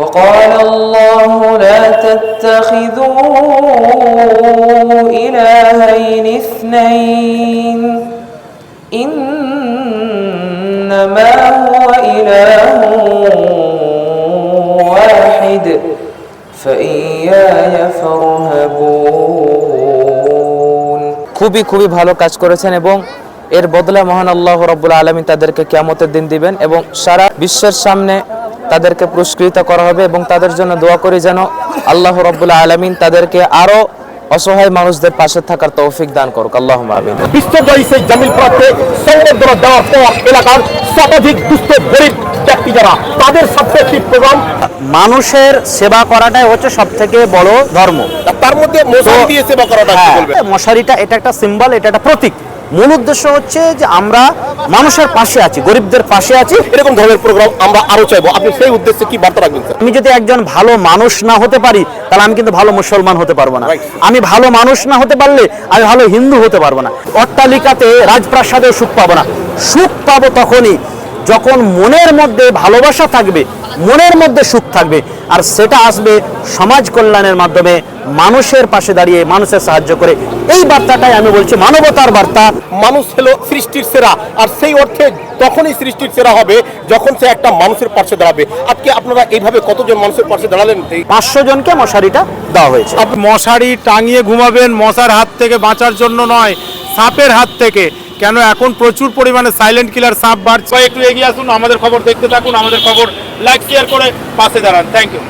وقال الله لا تتخذوا إلهين اثنين. إنما هو إله واحد. فإياي فارهبون. খুবই খুবই ভালো কাজ করেছেন এবং এর বদলা মহান আল্লাহ রব্বুল আলমী তাদেরকে কেমতের দিন দিবেন এবং সারা বিশ্বের সামনে তাদেরকে পুরস্কৃত করা হবে এবং তাদের জন্য দোয়া করি যেন আল্লাহ রব্বুল আলমিন তাদেরকে আরও অসহায় মানুষদের পাশে থাকার তৌফিক দান করুক। আল্লাহ আমিন। সংবর্ধনা দেওয়ার পর এলাকার শতাধিক দুস্থ গরিব ব্যক্তি যারা তাদের সাথে একটি প্রোগ্রাম। মানুষের সেবা করাটাই হচ্ছে সব থেকে বড় ধর্ম। তার মধ্যে মশারি দিয়ে সেবা করাটা হ্যাঁ, বলবেন? মশারিটা এটা একটা সিম্বল এটা একটা প্রতীক। মূল উদ্দেশ্য হচ্ছে যে আমরা মানুষের পাশে আছি গরিবদের পাশে আছি। এরকম ধরনের প্রোগ্রাম আমরা আরও চাইব। আপনি সেই উদ্দেশ্যে কি বার্তা রাখবেন আমি যদি একজন ভালো মানুষ না হতে পারি তাহলে আমি কিন্তু ভালো মুসলমান হতে পারব না। আমি ভালো মানুষ না হতে পারলে আমি ভালো হিন্দু হতে পারব না। অট্টালিকাতে রাজপ্রাসাদেও সুখ পাবো না। সুখ পাবো তখনই যখন মনের মধ্যে ভালোবাসা থাকবে মনের মধ্যে সুখ থাকবে আর সেটা আসবে সমাজ কল্যাণের মাধ্যমে মানুষের পাশে দাঁড়িয়ে মানুষের সাহায্য করে। এই বার্তাটাই আমি বলছি মানবতার বার্তা। মানুষ হলো সৃষ্টির সেরা আর সেই অর্থে তখনই সৃষ্টির সেরা হবে যখন সে একটা মানুষের পাশে দাঁড়াবে। আজকে আপনারা এইভাবে কতজন মানুষের পাশে দাঁড়ালেন? এই পাঁচশো জনকে মশারিটা দেওয়া হয়েছে। আপনি মশারি টাঙিয়ে ঘুমাবেন মশার হাত থেকে বাঁচার জন্য নয় সাপের হাত থেকে। কেন এখন প্রচুর পরিমাণে সাইলেন্ট কিলার সাপ বাড়ছে? একটু এগিয়ে আসুন, আমাদের খবর দেখতে থাকুন, আমাদের খবর লাইক শেয়ার করে পাশে দাঁড়ান। Thank you